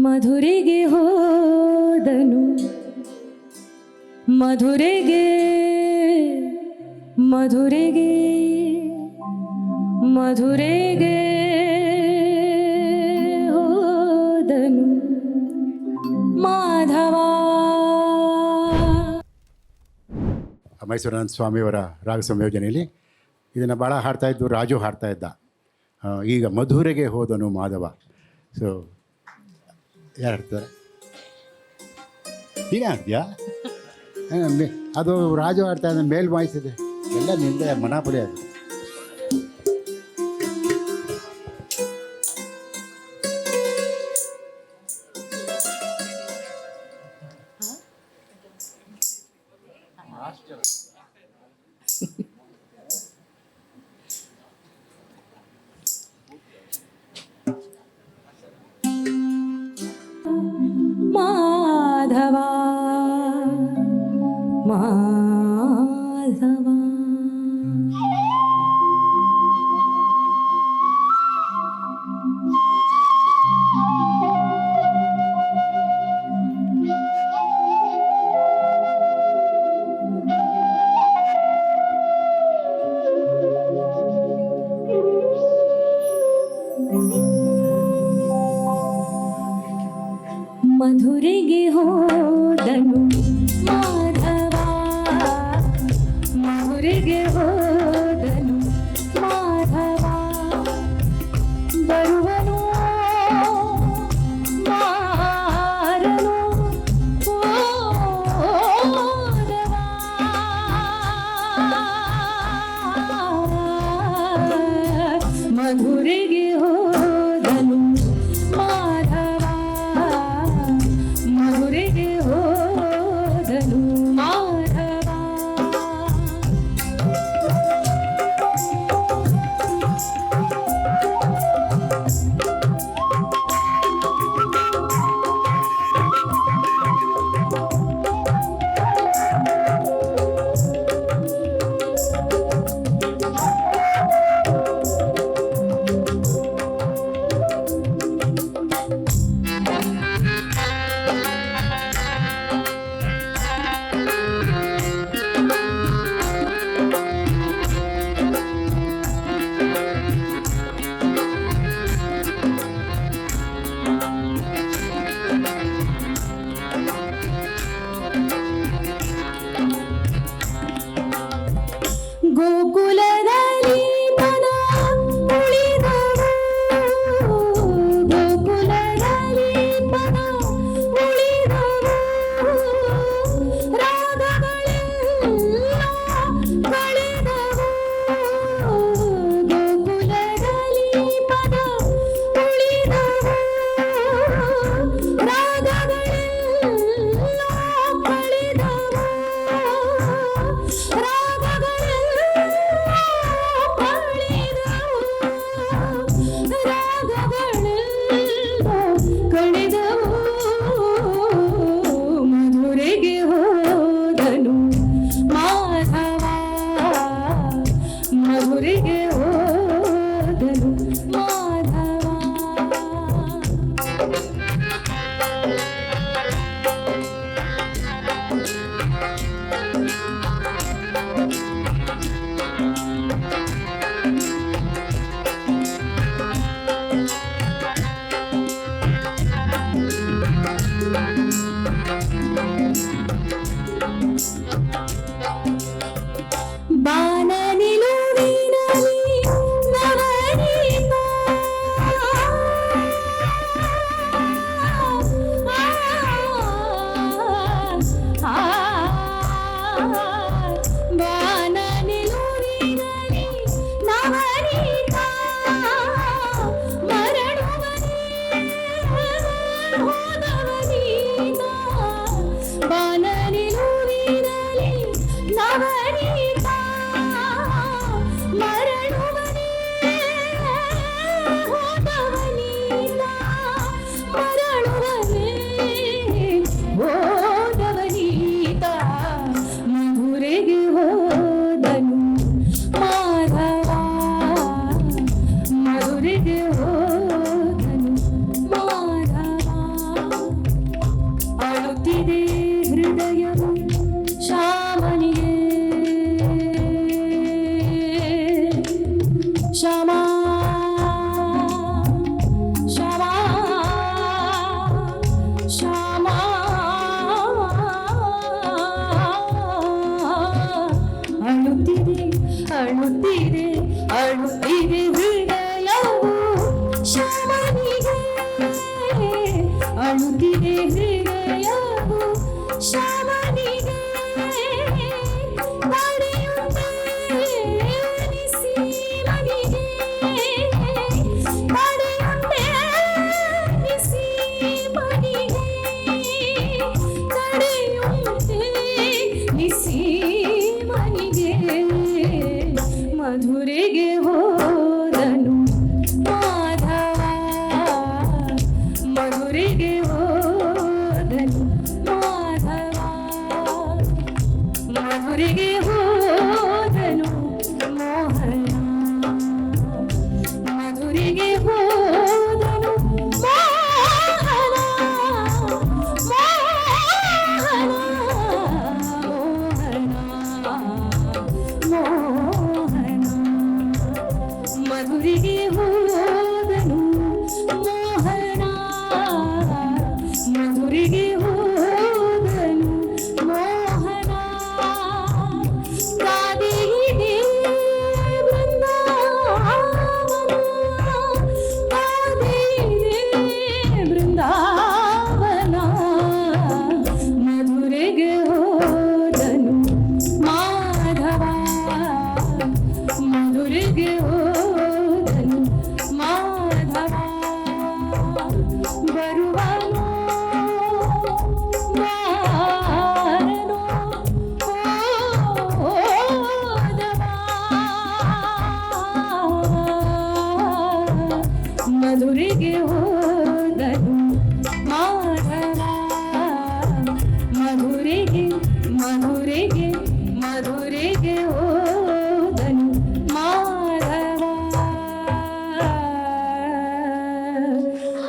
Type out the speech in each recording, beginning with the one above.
ಮಧುರೆಗೆ ಹೋದನು. ಮಧುರೆಗೆ ಮಧುರೆಗೆ ಮಧುರೆಗೆ ಹೋದನು. ಮಾಧವ. ಸ್ವಾಮಿ ಸ್ವಾಮಿಯವರ ರಾಗ ಸಂಯೋಜನೆಯಲ್ಲಿ ಇದನ್ನು ಭಾಳ ಹಾಡ್ತಾ ಇದ್ದು ರಾಜು ಹಾಡ್ತಾ ಇದ್ದ. ಈಗ ಮಧುರೆಗೆ ಹೋದನು ಮಾಧವ. ಸೊ ಯಾರು ಆಡ್ತಾರೆ ನೀನೇ ಆಡ್ತೀಯಾ ಅದು ರಾಜು ಆಡ್ತಾ ಇದ್ದ ಮೇಲ್ ವಾಯಿಸಿದೆ ಎಲ್ಲ ನಿಂದೆ ಮನಾಪುಡಿ ಅದು. ಮಧುರೆಗೆ ಹೋದನು ಮಾಧವ ಮಧುರೆಗೆ ಹೋದನು ಮಾಧವ ಬರುವನು ಮಾರನು ಹೋದವ. ಮಧುರೆಗೆ গুগলে Rodrigues. Mundi.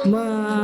妈。